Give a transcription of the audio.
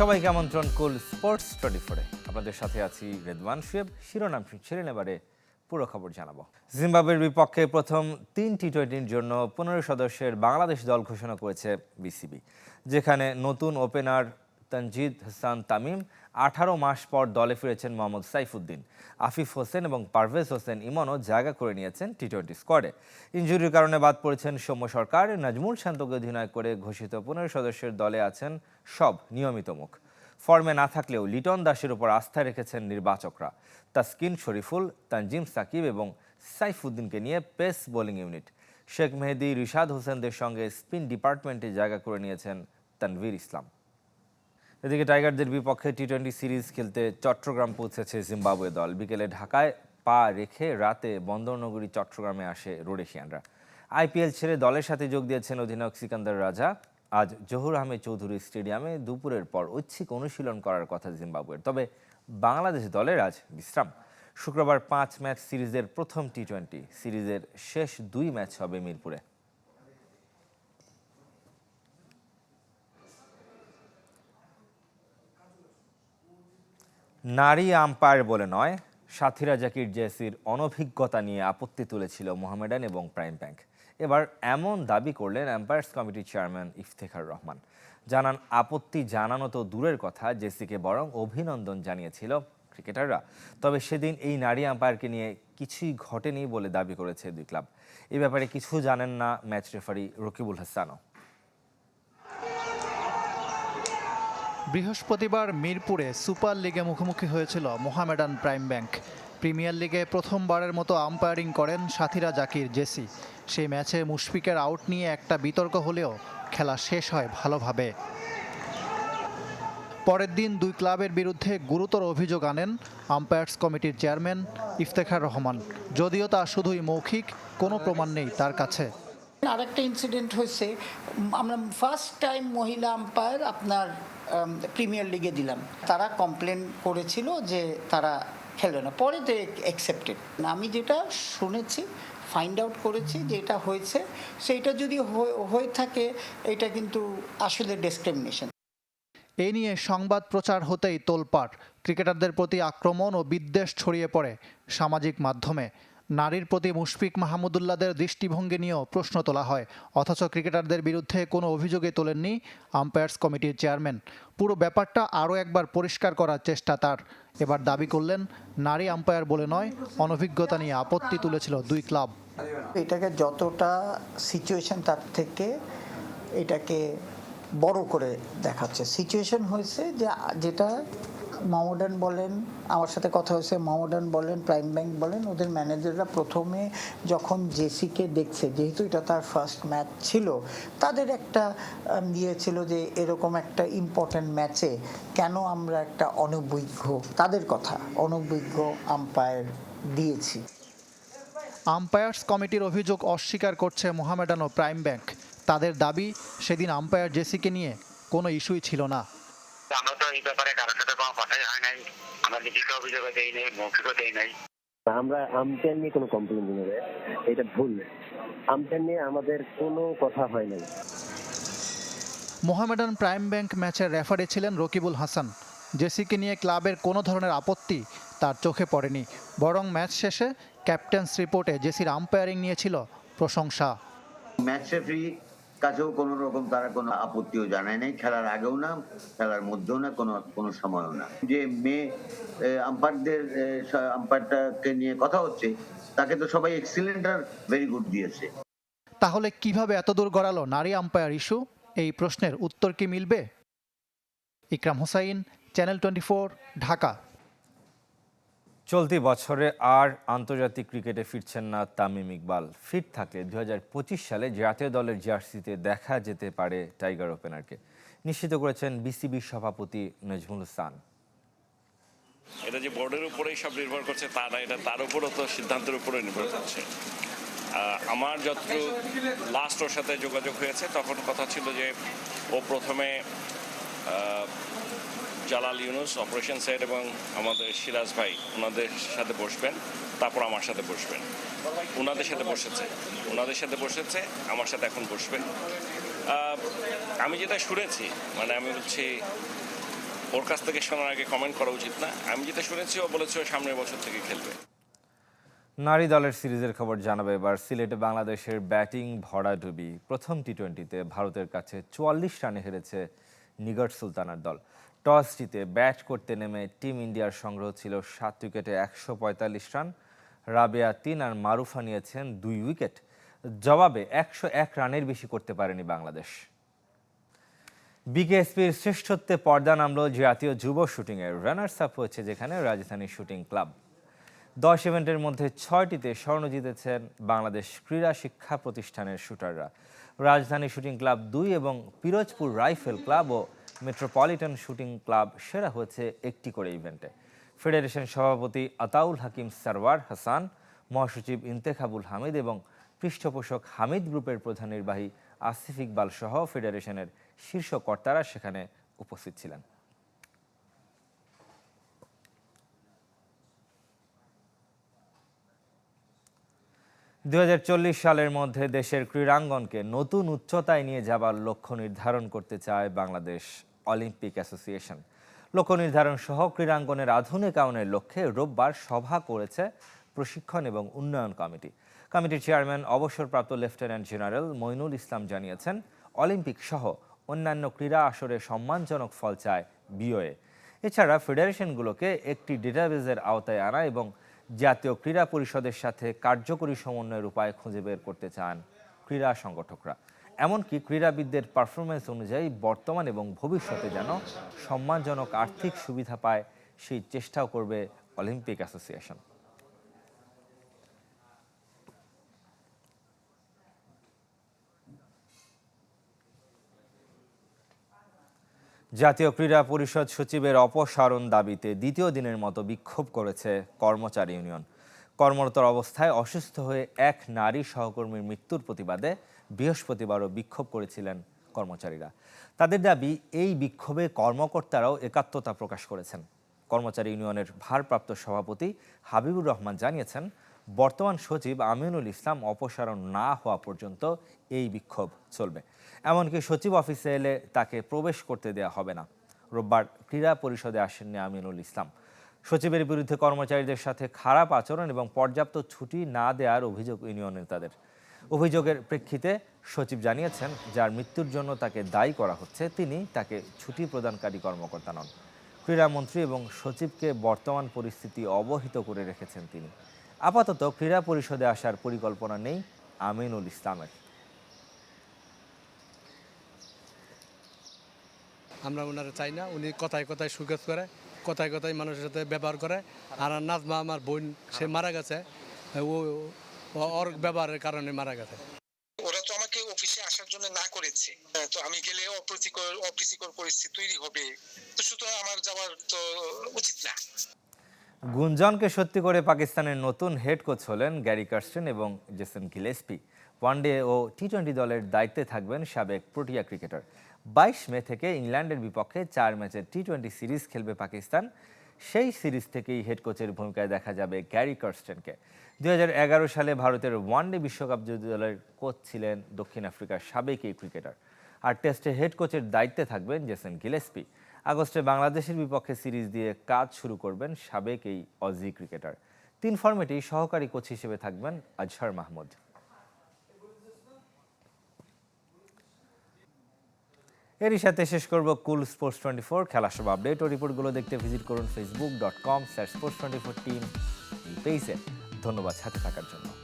সবাইকে আমন্ত্রণ কুল sports twenty ফোরে আপনাদের সাথে আছি রেদওয়ান শুয়েব শিরোনাম ছেড়ে নেবারে পুরো খবর জানাব। জিম্বাবের বিপক্ষে প্রথম তিন টি টোয়েন্টির জন্য পনেরো সদস্যের বাংলাদেশ দল ঘোষণা করেছে বিসিবি, যেখানে নতুন ওপেনার তানজিদ হাসান তামিম আঠারো মাস পর দলে ফিরেছেন মোহাম্মদ সাইফুদ্দিন। আফিফ হোসেন এবং পারভেজ হোসেন ইমনও জায়গা করে নিয়েছেন টি টোয়েন্টি স্কোয়াডে ইঞ্জুরির কারণে বাদ পড়েছেন সৌম্য সরকার। নাজমুল শান্তকে অধিনায়ক করে ঘোষিত পনেরো সদস্যের দলে আছেন সব নিয়মিত মুখ। ফর্মে না থাকলেও লিটন দাসের উপর আস্থা রেখেছেন নির্বাচকরা। তাসকিন শরীফুল, তানজিম সাকিব এবং সাইফুদ্দিনকে নিয়ে pace bowling unit. Sheikh Mehedi, Rishad হোসেনদের সঙ্গে স্পিন ডিপার্টমেন্টে জায়গা করে নিয়েছেন তানভীর ইসলাম। এদিকে টাইগারদের বিপক্ষে টি টোয়েন্টি সিরিজ খেলতে চট্টগ্রাম পৌঁছেছে জিম্বাবুয়ে দল। বিকেলে ঢাকায় পা রেখে রাতে বন্দরনগরী চট্টগ্রামে আসে রোডেশিয়ানরা। আইপিএল ছেড়ে দলের সাথে যোগ দিয়েছেন অধিনায়ক সিকান্দার রাজা। আজ জহুর আহমেদ চৌধুরী স্টেডিয়ামে দুপুরের পর ঐচ্ছিক অনুশীলন করার কথা জিম্বাবুয়ের। তবে বাংলাদেশ দলের আজ বিশ্রাম। শুক্রবার পাঁচ ম্যাচ সিরিজের প্রথম টি টোয়েন্টি সিরিজের শেষ দুই ম্যাচ হবে মিরপুরে। নারী আম্পায়ার বলে নয়, সাথীরা জাকির জেসির অনভিজ্ঞতা নিয়ে আপত্তি তুলেছিল মোহামেডান এবং প্রাইম ব্যাংক। এবার এমন দাবি করলেন এম্পায়ার্স কমিটির চেয়ারম্যান ইফতেখার রহমান। জানান, আপত্তি জানানো তো দূরের কথা, জেসিকে বরং অভিনন্দন জানিয়েছিল ক্রিকেটাররা। তবে সেদিন এই নারী আম্পায়ারকে নিয়ে কিছুই ঘটেনি বলে দাবি করেছে দুই ক্লাব। এ ব্যাপারে কিছু জানেন না ম্যাচ রেফারি রকিবুল হাসানও। বৃহস্পতিবার মিরপুরে সুপার লিগে মুখোমুখি হয়েছিল মোহামেডান প্রাইম ব্যাংক। প্রিমিয়ার লিগে প্রথমবারের মতো আম্পায়ারিং করেন সাথীরা জাকির, জেসি। সেই ম্যাচে মুশফিকের আউট নিয়ে একটা বিতর্ক হলেও খেলা শেষ হয় ভালোভাবে। পরের দিন দুই ক্লাবের বিরুদ্ধে গুরুতর অভিযোগ আনেন আম্পায়ার্স কমিটির চেয়ারম্যান ইফতেখার রহমান। যদিও তা শুধুই মৌখিক, কোনো প্রমাণ নেই তার কাছে। আরেকটা ইনসিডেন্ট হয়েছে। আমরা ফার্স্ট টাইম মহিলা আম্পায়ার আপনার প্রিমিয়ার লিগে দিলাম। তারা কমপ্লেন করেছিল যে তারা খেলবে না। পরে তো অ্যাকসেপ্টেড আমি যেটা শুনেছি ফাইন্ড আউট করেছি যে এটা হয়েছে। সেইটা যদি হয়ে- থাকে, এটা কিন্তু আসলে ডিসক্রিমিনেশন এই নিয়ে সংবাদ প্রচার হতেই তোলপাড়। ক্রিকেটারদের প্রতি আক্রমণ ও বিদ্বেষ ছড়িয়ে পড়ে সামাজিক মাধ্যমে। নারীর প্রতি মুশফিক মাহমুদুল্লাদের দৃষ্টিভঙ্গি নিয়েও প্রশ্ন তোলা হয়। অথচ ক্রিকেটারদের বিরুদ্ধে কোনো অভিযোগে তোলেননি আম্পায়ার্স কমিটির চেয়ারম্যান। পুরো ব্যাপারটা আরও একবার পরিষ্কার করার চেষ্টা তার। এবার দাবি করলেন, নারী আম্পায়ার বলে নয়, অনভিজ্ঞতা নিয়ে আপত্তি তুলেছিল দুই ক্লাব। এটাকে যতটা সিচুয়েশন তার থেকে এটাকে বড় করে দেখাচ্ছে। সিচুয়েশন হয়েছে যে, যেটা মামোডান বলেন আমার সাথে কথা হয়েছে মামোডান বলেন প্রাইম ব্যাংক বলেন ওদের ম্যানেজাররা প্রথমে যখন জেসিকে দেখছে যেহেতু এটা তার ফার্স্ট ম্যাচ ছিল তাদের একটা আম, ইয়ে ছিল যে এরকম একটা ইম্পর্ট্যান্ট ম্যাচে কেন আমরা একটা অনভিজ্ঞ তাদের কথা অনভিজ্ঞ আম্পায়ার দিয়েছি। আম্পায়ার্স কমিটির অভিযোগ অস্বীকার করছে মোহামেডান ও প্রাইম ব্যাংক। তাদের দাবি সেদিন আম্পায়ার জেসিকে নিয়ে কোনো ইস্যুই ছিল না। এই ব্যাপারে কারোর সাথে কোনো কথাই হয় নাই। আমরা লিখিত অভিযোগও দেই নাই মৌখিকও দেই নাই। আমরা আম্পায়ার নিয়ে কোনো কমপ্লেন দিই না এটা ভুল। আম্পায়ার নিয়ে আমাদের কোনো কথা হয় নাই। মোহামেডান প্রাইম ব্যাংক ম্যাচের রেফারি ছিলেন রকিবুল হাসান। জেসিকে নিয়ে ক্লাবের কোনো ধরনের আপত্তি তার চোখে পড়েনি। বরং ম্যাচ শেষে ক্যাপ্টেন্স রিপোর্টে জেসির আম্পায়ারিং নিয়েছিল প্রশংসা। ম্যাচ রেফারি কাছেও কোনো রকম তারা কোনো আপত্তিও জানায় নাই। খেলার আগেও না, খেলার মধ্যেও না, কোনো কোনো সময়ও না। যে মেয়ে আম্পায়ারদের আম্পায়ারটাকে নিয়ে কথা হচ্ছে, তাকে তো সবাই এক্সিলেন্ট আর ভেরি গুড দিয়েছে। তাহলে কীভাবে এত দূর গড়ালো নারী আম্পায়ার ইস্যু এই প্রশ্নের উত্তর কি মিলবে? Ikram Hossain channel twenty Dhaka. চলতি বছরে আর আন্তর্জাতিক ক্রিকেটে ফিরছেন না তামিম ইকবাল। ফিট থাকলে দু সালে জাতীয় দলের জার্সিতে দেখা যেতে পারে টাইগার ওপেনারকে। নিশ্চিত করেছেন বিসিবি সভাপতি নজমুল হাসান। এটা যে বোর্ডের উপরেই সব নির্ভর করছে, তা না, এটা তার উপরও তো সিদ্ধান্তের উপরে নির্ভর করছে। আমার যতটুকু লাস্ট ওর সাথে যোগাযোগ হয়েছে, তখন কথা ছিল যে ও প্রথমে জালাল ইউনুস অপারেশন সাইড এবং আমাদের সিরাজ ভাই, ওনাদের সাথে বসবেন, তারপর আমার সাথে বসবেন। ওনাদের সাথে বসেছে, ওনাদের সাথে বসেছে, আমার সাথে এখন বসবেন। আমি যেটা শুনেছি মানে আমি বলছি, ওর কাছ থেকে শোনার আগে কমেন্ট করা উচিত না। আমি যেটা শুনেছি, ও বলেছে সামনের বছর থেকে খেলবে। নারী দলের সিরিজের খবর জানাবে এবার। সিলেটে বাংলাদেশের ব্যাটিং ভরাডুবি। প্রথম টি টোয়েন্টিতে ভারতের কাছে চুয়াল্লিশ রানে হেরেছে নিগট সুলতানার দল। টস জিতে ব্যাট করতে নেমে টিম ইন্ডিয়ার সংগ্রহ ছিল সাত উইকেটে একশো পঁয়তাল্লিশ রান। রাবেয়া তিন আর মারুফা নিয়েছেন দুই উইকেট। জবাবে একশো এক রানের বেশি করতে পারেনি বাংলাদেশ। বিকেএসপির শ্রেষ্ঠত্বে পর্দা নামলো জাতীয় যুব শুটিংয়ের রানার্স আপ হয়েছে যেখানে রাজধানী শুটিং ক্লাব। দশ ইভেন্টের মধ্যে ছয়টিতে স্বর্ণ জিতেছেন বাংলাদেশ ক্রীড়া শিক্ষা প্রতিষ্ঠানের শুটাররা। রাজধানী শুটিং ক্লাব দুই এবং পিরোজপুর রাইফেল ক্লাব ও মেট্রোপলিটন শুটিং ক্লাব সেরা হয়েছে একটি করে ইভেন্টে। ফেডারেশন সভাপতি আতাউল হাকিম সারওয়ার হাসান, মহাসচিব ইন্তেখাবুল হামিদ এবং পৃষ্ঠপোষক হামিদ গ্রুপের প্রধান নির্বাহী আসিফ ইকবাল সহ ফেডারেশনের শীর্ষ কর্তারা সেখানে উপস্থিত ছিলেন। দু হাজার চল্লিশ সালের মধ্যে দেশের ক্রীড়াঙ্গনকে নতুন উচ্চতায় নিয়ে যাবার লক্ষ্য নির্ধারণ করতে চায় বাংলাদেশ। অলিম্পিক অ্যাসোসিয়েশন লক্ষ্য নির্ধারণ সহ ক্রীড়াঙ্গনের আধুনিকায়নের লক্ষ্যে রোববার সভা করেছে প্রশিক্ষণ এবং উন্নয়ন কমিটি। কমিটির চেয়ারম্যান, অবসরপ্রাপ্ত লেফটেন্যান্ট জেনারেল মইনুল ইসলাম জানিয়েছেন, অলিম্পিক সহ অন্যান্য ক্রীড়া আসরে সম্মানজনক ফল চায় বিওএ। এছাড়া ফেডারেশনগুলোকে একটি ডেটাবেজের আওতায় আনা এবং জাতীয় ক্রীড়া পরিষদের সাথে কার্যকরী সমন্বয়ের উপায় খুঁজে বের করতে চান ক্রীড়া সংগঠকরা। এমনকি ক্রীড়াবিদদের পারফরমেন্স অনুযায়ী বর্তমান এবং ভবিষ্যতে যেন সম্মানজনক আর্থিক সুবিধা পায়, সেই চেষ্টাও করবে অলিম্পিক অ্যাসোসিয়েশন জাতীয় ক্রীড়া পরিষদ সচিবের অপসারণ দাবিতে দ্বিতীয় দিনের মতো বিক্ষোভ করেছে কর্মচারী ইউনিয়ন। কর্মরত অবস্থায় অসুস্থ হয়ে এক নারী সহকর্মীর মৃত্যুর প্রতিবাদে বৃহস্পতিবারও বিক্ষোভ করেছিলেন কর্মচারীরা। তাদের দাবি, এই বিক্ষোভে কর্মকর্তারাও একাত্মতা প্রকাশ করেছেন। কর্মচারী ইউনিয়নের ভারপ্রাপ্ত সভাপতি হাবিবুর রহমান জানিয়েছেন, বর্তমান সচিব আমিনুল ইসলাম অপসারণ না হওয়া পর্যন্ত এই বিক্ষোভ চলবে। এমনকি সচিব অফিসে এলে তাকে প্রবেশ করতে দেওয়া হবে না। রোববার ক্রীড়া পরিষদে আসেননি আমিনুল ইসলাম। সচিবের বিরুদ্ধে কর্মচারীদের সাথে খারাপ আচরণ এবং পর্যাপ্ত ছুটি না দেওয়ার অভিযোগ ইউনিয়ন নেতাদের অভিযোগের প্রেক্ষিতে সচিব জানিয়েছেন, যার মৃত্যুর জন্য তাকে দায়ী করা হচ্ছে, তিনি তাকে ছুটি প্রদানকারী কর্মকর্তা নন। ক্রীড়ামন্ত্রী এবং সচিবকে বর্তমান পরিস্থিতি অবহিত করে রেখেছেন তিনি। আপাতত ক্রীড়া পরিষদে আসার পরিকল্পনা নেই আমিনুল ইসলামের। আমরা ওনারা চাই না, উনি কথায় কথায় সুগেজ করে, কথায় কথায় মানুষের সাথে ব্যবহার করে। আর নাজমা, আমার বোন, সে মারা গেছে। ও- ওর ব্যবহারের কারণে মারা গেছে। ওরা তো আমাকে অফিসে আসার জন্য না করেছে। তো আমি গেলে অপ্রীতিকর অপ্রীতিকর পরিস্থিতি তৈরি হবে। তো সুতরাং আমার যাওয়ার তো উচিত না। গুঞ্জনকে সত্যি করে পাকিস্তানের নতুন হেড কোচ হলেন গ্যারি কার্স্টেন এবং জেসন গিলেসপি। ওয়ানডে ও টি টোয়েন্টি দলের দায়িত্বে থাকবেন সাবেক প্রোটিয়া ক্রিকেটার। বাইশ মে থেকে ইংল্যান্ডের বিপক্ষে চার ম্যাচের টি টোয়েন্টি সিরিজ খেলবে পাকিস্তান। সেই সিরিজ থেকেই হেড কোচের ভূমিকায় দেখা যাবে গ্যারি কার্স্টেনকে দুই সালে ভারতের ওয়ানডে বিশ্বকাপ দলের কোচ ছিলেন দক্ষিণ আফ্রিকার সাবেক এই ক্রিকেটার আর টেস্টে হেড কোচের দায়িত্বে থাকবেন জেসন গিলেসপি আগস্টে বাংলাদেশের বিপক্ষে সিরিজ দিয়ে কাজ শুরু করবেন সাবেক এই অজি ক্রিকেটার তিন ফর্মেটেই সহকারী কোচ হিসেবে থাকবেন আজহার মাহমুদ। এরই সাথে শেষ করব কুল স্পোর্টস টোয়েন্টি ফোর খেলা সব আপডেট ও রিপোর্টগুলো দেখতে ভিজিট করুন Facebook dot com sir sports twenty four team পেজে ধন্যবাদ সাথে থাকার জন্য।